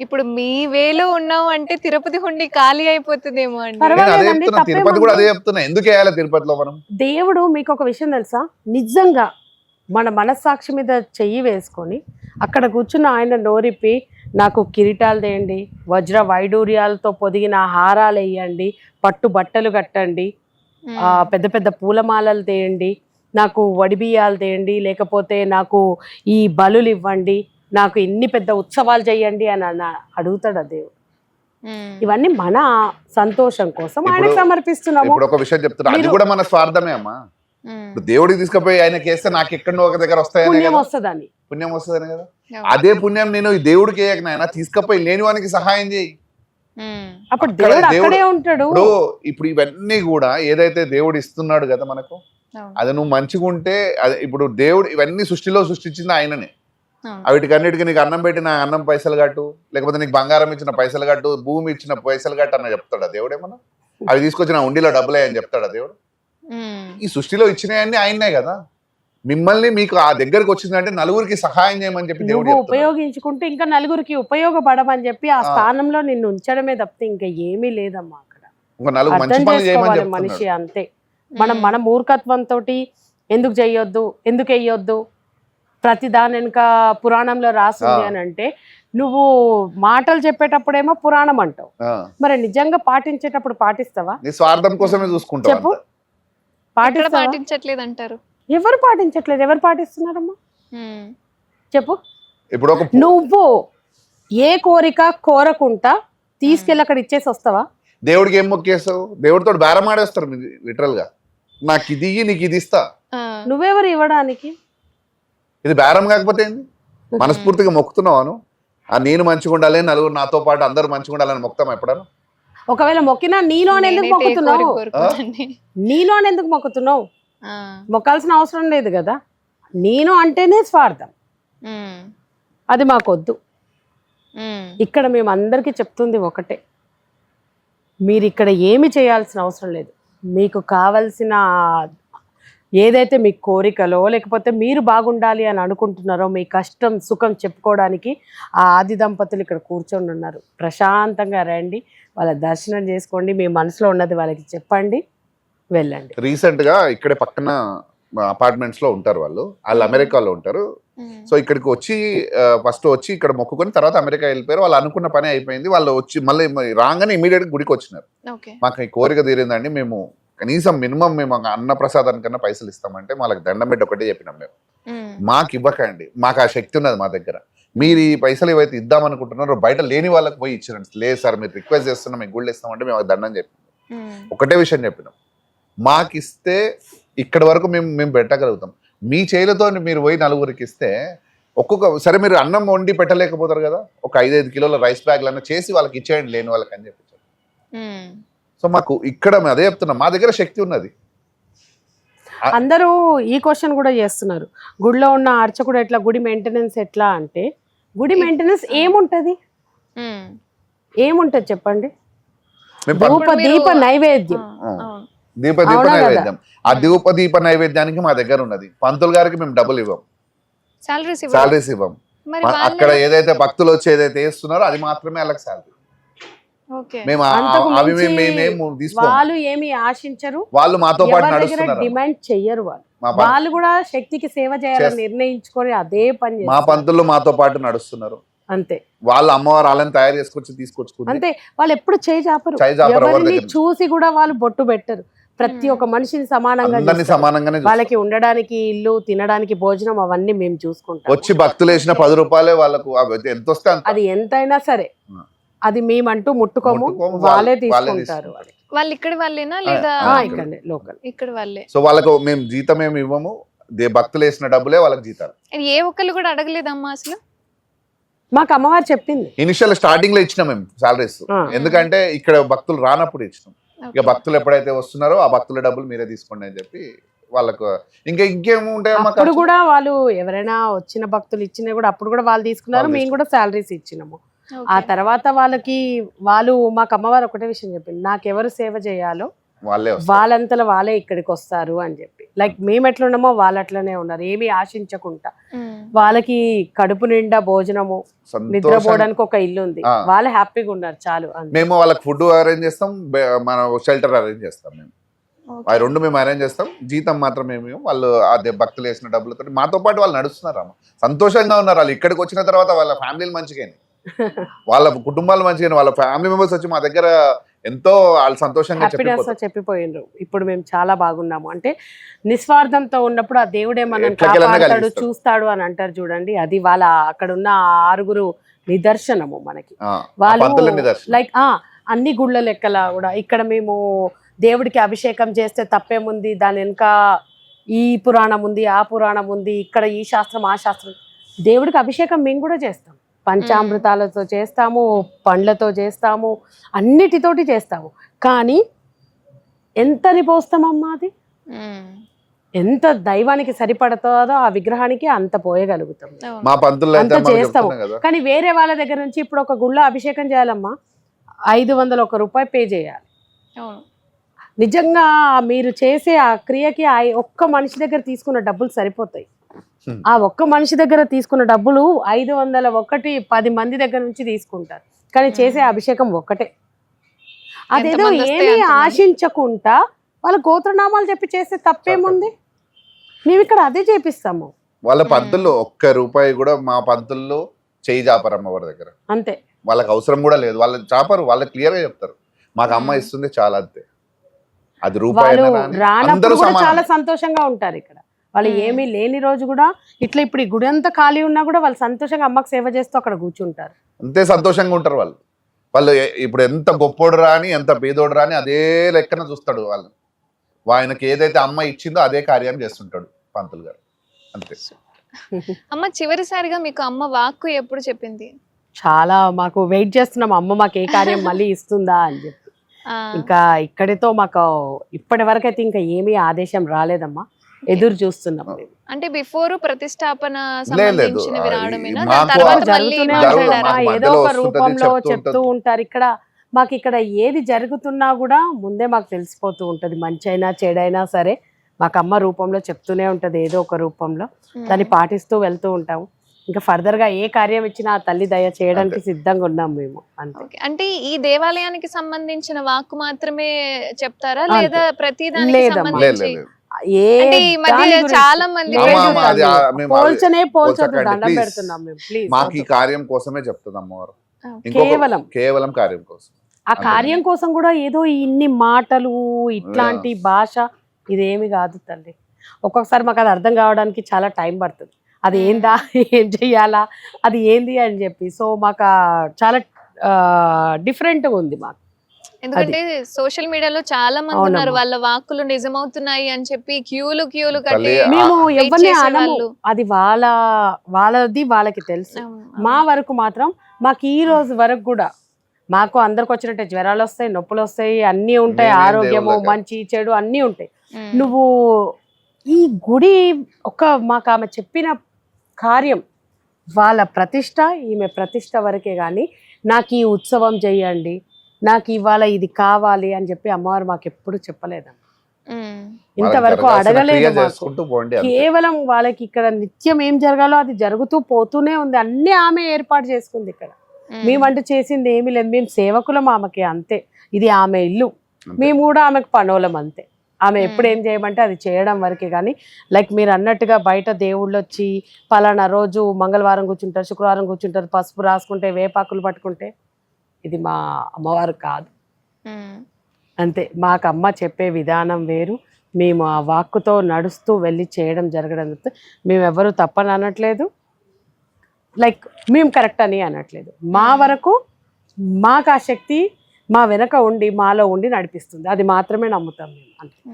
ఇప్పుడు మీ వేలో ఉన్నాం అంటే తిరుపతి హుండి ఖాళీ అయిపోతుందేమో అండి. నేను అదే పర్వాలేదండి, చెప్తున్నా తిరుపతి తప్పేముంది? కూడా అదే చెప్తున్నా. ఎందుకు వేయాలి తిరుపతిలో మనం? దేవుడు మీకు ఒక విషయం తెలుసా? నిజంగా మన మనస్సాక్షి మీద చెయ్యి వేసుకొని అక్కడ కూర్చున్న ఆయన నోరిప్పి నాకు కిరీటాలు తేయండి వజ్ర వైడూర్యాలతో పొదిగిన హారాలు వేయండి పట్టు బట్టలు కట్టండి ఆ, పెద్ద పెద్ద పూలమాలలు తేయండి నాకు వడిబియ్యాలు తేయండి లేకపోతే నాకు ఈ బలులు ఇవ్వండి నాకు ఇన్ని పెద్ద ఉత్సవాలు చేయండి అని అన్న- అడుగుతాడు ఆ దేవుడు. ఇవన్నీ మన సంతోషం కోసం ఆయనకు ఇప్పుడు- సమర్పిస్తున్నాము. ఇప్పుడు ఒక విషయం చెప్తున్నా. అది కూడా మన స్వార్థమే అమ్మా. దేవుడికి తీసుకుపోయి ఆయనకి వేస్తే నాకు ఎక్కడో ఒక దగ్గర వస్తాయనే పుణ్యం వస్తుందని. పుణ్యం వస్తుందని కదా. అదే పుణ్యం నేను ఈ దేవుడికి వేయక నాయన తీసుకపోయి లేని వానికి సహాయం చేయి. అప్పుడు దేవుడు దేవుడు- అక్కడే ఉంటాడు. ఇప్పుడు ఇప్పుడు ఇవన్నీ కూడా ఏదైతే దేవుడు ఇస్తున్నాడు కదా మనకు. అది నువ్వు మంచిగా ఉంటే అది ఇప్పుడు దేవుడు ఇవన్నీ సృష్టిలో సృష్టించింది ఆయననే. అవును. వీటికన్నిటికీ నీకు అన్నం పెట్టిన అన్నం పైసలు కట్టు లేకపోతే నీకు బంగారం ఇచ్చిన పైసలు కట్టు భూమి ఇచ్చిన పైసలు కట్టు అన్న చెప్తాడా దేవుడు ఏమన్నా అవి తీసుకొచ్చిన ఉండిలో డబ్బులే అని చెప్తాడా దేవుడు. ఈ సృష్టిలో ఇచ్చినవన్నీ ఆయనే కదా మిమ్మల్ని మీకు ఆ దగ్గరకు వచ్చిందంటే నలుగురికి సహాయం చేయమని చెప్పి దేవుడు. ఉపయోగించుకుంటే ఇంకా నలుగురికి ఉపయోగపడమని చెప్పి ఆ. స్థానంలో నిన్ను ఉంచడమే తప్పితే ఇంకా ఏమీ లేదమ్మా అక్కడ ఇంకా నలుగురు మంచి అర్థం పనులు చేయమని చేసుకోవాలి మనిషి అంతే మనం మన మూర్ఖత్వంతో ఎందుకు చెయ్యొద్దు ఎందుకు వెయ్యొద్దు ప్రతి దాని వెనుక పురాణంలో రాసింది. అని అంటే నువ్వు మాటలు చెప్పేటప్పుడేమో పురాణం అంటావు. మరి నిజంగా పాటించేటప్పుడు పాటిస్తావా? నీ స్వార్థం కోసమే చూసుకుంటావు చెప్పు. పాటించట్లేదు అంటారు ఎవరు పాటించట్లేదు? ఎవరు పాటిస్తున్నారమ్మా. చెప్పు. ఇప్పుడు నువ్వు ఏ కోరిక కోరకుంటా తీసుకెళ్ళి అక్కడ ఇచ్చేసి వస్తావా? దేవుడికి ఏం మొక్కేస్తావు దేవుడితో బేరం ఆడేస్తారు లిటరల్గా. నాకు ఇది నీకు ఇది ఇస్తా. నువ్వెవరు ఇవ్వడానికి? ఇది బేరం కాకపోతే ఏంది? మనస్ఫూర్తిగా మొక్కుతున్నావాను ఆ నేను మంచిగా ఉండాలి నలుగురు నాతో పాటు అందరూ మంచిగా ఉండాలని మొక్తాం ఎప్పుడన్నా? ఒకవేళ మొక్కినా నీలో అని ఎందుకు మొక్కుతున్నావు కోరిక కోరుకోనండి. నీలో అని ఎందుకు మొక్కుతున్నావు. మొక్కాల్సిన అవసరం లేదు కదా. నేను అంటేనే స్వార్థం. అది మాకొద్దు. ఇక్కడ మేము అందరికీ చెప్తుంది ఒకటే. మీరు ఇక్కడ ఏమి చేయాల్సిన అవసరం లేదు. మీకు కావలసిన ఏదైతే మీ కోరికలో లేకపోతే మీరు బాగుండాలి అని అనుకుంటున్నారో మీ కష్టం సుఖం చెప్పుకోవడానికి ఆ ఆది దంపతులు ఇక్కడ కూర్చొని ఉన్నారు. ప్రశాంతంగా రండి వాళ్ళ దర్శనం చేసుకోండి మీ మనసులో ఉన్నది వాళ్ళకి చెప్పండి వెళ్ళండి. రీసెంట్గా ఇక్కడే పక్కన అపార్ట్మెంట్స్లో ఉంటారు వాళ్ళు. వాళ్ళు అమెరికాలో ఉంటారు. సో ఇక్కడికి వచ్చి ఫస్ట్ వచ్చి ఇక్కడ మొక్కుకొని తర్వాత అమెరికా వెళ్ళిపోయారు. వాళ్ళు అనుకున్న పని అయిపోయింది. వాళ్ళు వచ్చి మళ్ళీ రాగానే ఇమీడియట్ గుడికి వచ్చినారు. ఓకే. మాకు ఈ కోరిక తీరిందండి. మేము కనీసం మినిమం మేము అన్న ప్రసాదానికన్నా పైసలు ఇస్తామంటే వాళ్ళకి దండం పెట్టి ఒకటే చెప్పినాం మేము. మాకు ఇవ్వకండి. మాకు ఆ శక్తి ఉన్నది మా దగ్గర. మీరు ఈ పైసలు ఏవైతే ఇద్దాం అనుకుంటున్నారో బయట లేని వాళ్ళకి పోయి ఇచ్చిరండి. లేదు సార్ మీరు రిక్వెస్ట్ చేస్తున్నాం మీకు గుళ్ళు ఇస్తామంటే మేము ఒక దండం చెప్పి ఉమ్. ఒకటే విషయం చెప్పినాం. మాకు ఇస్తే ఇక్కడ వరకు మేము మేము పెట్టగలుగుతాం. మీ చేతులతో మీరు పోయి నలుగురికి ఇస్తే ఒక్కొక్క సరే మీరు అన్నం వండి పెట్టలేకపోతారు కదా? ఒక ఐదైదు కిలోల రైస్ బ్యాగ్లన్నా చేసి వాళ్ళకి ఇచ్చేయండి లేని వాళ్ళకి అని చెప్పి. సో మాకు ఇక్కడ మేము అదే చెప్తున్నాం. మా దగ్గర శక్తి ఉన్నది. అందరూ ఈ క్వశ్చన్ కూడా చేస్తున్నారు. గుడిలో ఉన్న అర్చకుడు ఎట్లా గుడి మెయింటెనెన్స్ ఎట్లా అంటే గుడి మెయింటెనెన్స్ ఏముంటది. ఏముంటది చెప్పండి? ధూప దీప నైవేద్యం. దీప దీప? నైవేద్యం. ఆ దీప దీప నైవేద్యానికి మా దగ్గర ఉన్నది. పంతులు గారికి మేము డబ్బులు ఇవ్వం. సాలరీస్ ఇవ్వం. అక్కడ ఏదైతే భక్తులు వచ్చి ఏదైతే వేస్తున్నారో అది మాత్రమే వాళ్ళకి శాలరీ మేము ఆ- అంతకు ఆ- అవి మించి మేము మేము తీసుకోం. వాళ్ళు ఏమి ఆశించరు. వాళ్ళు మాతో పాటు నడుస్తున్నారు. డిమాండ్ చెయ్యరు వాళ్ళు. వాళ్ళు కూడా శక్తికి సేవ చేయాలని నిర్ణయించుకొని అదే పని మా పంతులు మాతో పాటు నడుస్తున్నారు. అంతే. వాళ్ళు అమ్మవారు వాళ్ళని తయారు చేసుకొచ్చి తీసుకొచ్చుకుంది. అంతే. వాళ్ళు ఎప్పుడు చేయి చాపరు. ఎవరిని. చూసి కూడా వాళ్ళు బొట్టు పెట్టరు. ప్రతి ఒక్క మనిషిని సమానంగా. సమానంగానే. వాళ్ళకి ఉండడానికి ఇల్లు తినడానికి భోజనం అవన్నీ మేము చూసుకుంటాం. వచ్చి భక్తులు వేసిన పది రూపాయలే వాళ్ళకు. ఎంత వస్తే అది ఎంతైనా సరే. అది మేమంటూ ముట్టుకోము ముట్టుకోము, వాళ్ళే వాళ్ళే తీసుకుంటారు. వాళ్ళు ఇక్కడ వాళ్ళేనా లేదా ఇక్కడ. లోకల్ ఇక్కడ వాళ్ళే సో వాళ్ళకు మేము జీతం ఏమి ఇవ్వము దే- భక్తులు వేసిన డబ్బులే వాళ్ళకి జీతాలు ఏ ఒక్కళ్ళు కూడా అడగలేదమ్మా అసలు మాకు అమ్మవారు చెప్పింది ఇనిషియల్ స్టార్టింగ్లో ఇచ్చినాం మేము సాలరీస్. ఎందుకంటే ఇక్కడ భక్తులు రానప్పుడు ఇచ్చినాం ఇక. భక్తులు ఎప్పుడైతే వస్తున్నారో ఆ భక్తుల డబ్బులు మీరే తీసుకోండి అని చెప్పి వాళ్ళకు ఇంకా ఇంకేమి ఉంటాయమ్మా అప్పుడు? కూడా వాళ్ళు ఎవరైనా వచ్చిన భక్తులు ఇచ్చినా కూడా అప్పుడు కూడా వాళ్ళు తీసుకున్నారు మేము కూడా శాలరీస్ ఇచ్చినాము ఆ. తర్వాత వాళ్ళకి వాళ్ళు మాకు అమ్మవారు ఒకటే విషయం చెప్పింది నాకు ఎవరు సేవ చేయాలో వాళ్ళే వస్తారు. వాళ్ళంతలో వాళ్ళే ఇక్కడికి వస్తారు అని చెప్పి. లైక్ మేము ఎట్లున్నామో వాళ్ళు అట్లనే ఉన్నారు ఏమీ ఆశించకుండా. ఉమ్. వాళ్ళకి కడుపు నిండా భోజనము నిద్రపోవడానికి ఒక ఇల్లు ఉంది. వాళ్ళు హ్యాపీగా ఉన్నారు చాలు అంతే. మేము వాళ్ళకి ఫుడ్ అరేంజ్ చేస్తాం మన షెల్టర్ అరేంజ్ చేస్తాం మేము. రెండు మేము అరేంజ్ చేస్తాం జీతం మాత్రం మేము వాళ్ళు అదే భక్తులు వేసిన డబ్బులతో మాతో పాటు వాళ్ళు నడుస్తున్నారు అమ్మ. సంతోషంగా ఉన్నారు వాళ్ళు ఇక్కడికి వచ్చిన తర్వాత వాళ్ళ ఫ్యామిలీలు మంచిగా వాళ్ళ కుటుంబాలు మంచిగా వాళ్ళ ఫ్యామిలీ మెంబర్స్ వచ్చి మా దగ్గర ఎంతో వాళ్ళు సంతోషంగా చెప్పిపోయిండ్రు. ఇప్పుడు మేము చాలా బాగున్నాము. అంటే నిస్వార్థంతో ఉన్నప్పుడు ఆ దేవుడే ఎట్లకెళ్ళన్నా కాపాడతాడు. చూస్తాడు అని అంటారు చూడండి. అది వాళ్ళ అక్కడ ఉన్న ఆరుగురు నిదర్శనము మనకి. వాళ్ళు లైక్ ఆ అన్ని గుళ్ళ లెక్కల కూడా. ఇక్కడ మేము దేవుడికి అభిషేకం చేస్తే తప్పేముంది? దాని వెనుక ఈ పురాణం ఉంది ఆ పురాణం ఉంది ఇక్కడ ఈ శాస్త్రం ఆ శాస్త్రం. దేవుడికి అభిషేకం మేము కూడా చేస్తాం. పంచామృతాలతో చేస్తాము పండ్లతో చేస్తాము అన్నిటితోటి చేస్తాము కానీ ఎంతని పోస్తామమ్మా అది. ఎంత దైవానికి సరిపడుతుందో ఆ విగ్రహానికి అంత పోయగలుగుతాం. మా అంతా చేస్తాము. కానీ వేరే వాళ్ళ దగ్గర నుంచి ఇప్పుడు ఒక గుళ్ళో అభిషేకం చేయాలమ్మా ఐదు వందల ఒక రూపాయి పే చేయాలి అవును నిజంగా మీరు చేసే ఆ క్రియకి ఆ ఒక్క మనిషి దగ్గర తీసుకున్న డబ్బులు సరిపోతాయి. ఆ ఒక్క మనిషి దగ్గర తీసుకున్న డబ్బులు ఐదు వందల ఒకటి పది మంది దగ్గర నుంచి తీసుకుంటారు. కానీ చేసే అభిషేకం ఒక్కటే. అదేదో ఏమీ. ఆశించకుండా వాళ్ళ గోత్రనామాలు చెప్పి చేస్తే తప్పేముంది? మేము ఇక్కడ అదే చేపిస్తాము. వాళ్ళ. పంతుల్లో ఒక్క రూపాయి కూడా మా పంతుల్లో చేయి చాపరమ్మ వారి దగ్గర. అంతే. వాళ్ళకి అవసరం కూడా లేదు. వాళ్ళు చాపరు వాళ్ళకి క్లియర్గా చెప్తారు. మాకు అమ్మ మ్మ్. ఇస్తుంది చాలా అంతే. అది వాళ్ళు రానప్పుడు అందరూ కూడా చాలా సంతోషంగా ఉంటారు ఇక్కడ. వాళ్ళు. ఏమీ లేని రోజు కూడా ఇట్లా ఇప్పుడు ఈ గుడి అంతా ఖాళీ ఉన్నా కూడా వాళ్ళు సంతోషంగా అమ్మకి సేవ చేస్తూ అక్కడ కూర్చుంటారు. అంతే సంతోషంగా ఉంటారు వాళ్ళు. వాళ్ళు ఇప్పుడు ఎంత గొప్పోడు రాని ఎంత పేదోడు రాని అదే లెక్కన చూస్తాడు వాళ్ళు. ఆయనకి ఏదైతే అమ్మ ఇచ్చిందో అదే కార్యం చేస్తుంటాడు పంతులు గారు. అంతే. అమ్మ చివరిసారిగా మీకు అమ్మ వాక్కు ఎప్పుడు చెప్పింది? చాలా మాకు వెయిట్ చేస్తున్నాం. అమ్మ మాకు ఏ కార్యం మళ్ళీ ఇస్తుందా అని చెప్పి. ఇంకా ఇక్కడితో మాకు ఇప్పటి వరకు అయితే ఇంకా ఏమీ ఆదేశం రాలేదమ్మా. ఎదురు చూస్తున్నాం. అంటే బిఫోర్ ప్రతిష్టాపన ఏదో ఒక రూపంలో చెప్తూ. ఉంటారు. ఇక్కడ మాకు ఇక్కడ ఏది జరుగుతున్నా కూడా ముందే మాకు తెలిసిపోతూ ఉంటది. మంచి అయినా చెడైనా సరే మాకు అమ్మ రూపంలో చెప్తూనే ఉంటది. ఏదో ఒక రూపంలో. దాన్ని పాటిస్తూ వెళ్తూ ఉంటాము. ఇంకా ఫర్దర్గా ఏ కార్యం ఇచ్చినా ఆ తల్లి దయ చేయడానికి సిద్ధంగా ఉన్నాం మేము అంతే. అంటే ఈ దేవాలయానికి సంబంధించిన వాక్కు మాత్రమే చెప్తారా. లేదా ప్రతి దానికి ఏ చాలా మంది పోల్చనే పోల్చకండి, దండం. పెడుతున్నాం మేము. ప్లీజ్ మాకు ఈ కార్యం కోసమే చెప్తుంది అమ్మవారు. కేవలం. కేవలం కార్యం కోసం. ఆ కార్యం కోసం కూడా ఏదో ఇన్ని మాటలు ఇట్లాంటి భాష ఇదేమి కాదు తల్లి. ఒక్కొక్కసారి మాకు అది అర్థం కావడానికి చాలా టైం పడుతుంది. అది ఏందా ఏం చెయ్యాలా అది ఏంది అని చెప్పి సో మాకు చాలా డిఫరెంట్గా ఉంది మాకు ఎందుకంటే సోషల్ మీడియాలో చాలా మంది. ఉన్నారు వాళ్ళ వాక్కులు నిజమవుతున్నాయి అని చెప్పి క్యూలు క్యూలు కట్టి మేము ఎవరిని అనము. అది వాళ్ళ వాళ్ళది వాళ్ళకి తెలుసు మా. వరకు మాత్రం మాకు ఈ రోజు వరకు కూడా మాకు అందరికి వచ్చినట్టే జ్వరాలు వస్తాయి నొప్పులు వస్తాయి అన్నీ ఉంటాయి ఆరోగ్యము. మంచి చెడు అన్నీ ఉంటాయి. నువ్వు ఈ గుడి ఒక మాకు ఆమె చెప్పిన కార్యం వాళ్ళ ప్రతిష్ట ఈమె ప్రతిష్ట వరకే కానీ నాకు ఈ ఉత్సవం చేయండి నాకు ఇవాళ ఇది కావాలి అని చెప్పి అమ్మవారు మాకు ఎప్పుడు చెప్పలేదమ్మ. ఇంతవరకు అడగలేదు. కేవలం వాళ్ళకి ఇక్కడ నిత్యం ఏం జరగాలో అది జరుగుతూ పోతూనే ఉంది అన్ని ఆమె ఏర్పాటు చేసుకుంది ఇక్కడ. మేమంటూ చేసింది ఏమీ లేదు మేము సేవకులం ఆమెకి అంతే ఇది ఆమె ఇల్లు. మేము కూడా ఆమెకు పనోలం అంతే ఆమె. ఎప్పుడు ఏం చేయమంటే అది చేయడం వరకే. కానీ లైక్ మీరు అన్నట్టుగా బయట దేవుళ్ళు వచ్చి పలానా రోజు మంగళవారం కూర్చుంటారు శుక్రవారం కూర్చుంటారు పసుపు రాసుకుంటే వేపాకులు పట్టుకుంటే ఇది మా అమ్మవారు కాదు. అంతే. మాకు అమ్మ చెప్పే విధానం వేరు. మేము ఆ వాక్కుతో నడుస్తూ వెళ్ళి చేయడం జరగడం మేము ఎవరు తప్పని అనట్లేదు. లైక్ మేము కరెక్ట్ అని అనట్లేదు. మా వరకు మాకు ఆ శక్తి మా వెనక ఉండి మాలో ఉండి నడిపిస్తుంది. అది మాత్రమే నమ్ముతాం మేము. అంతే.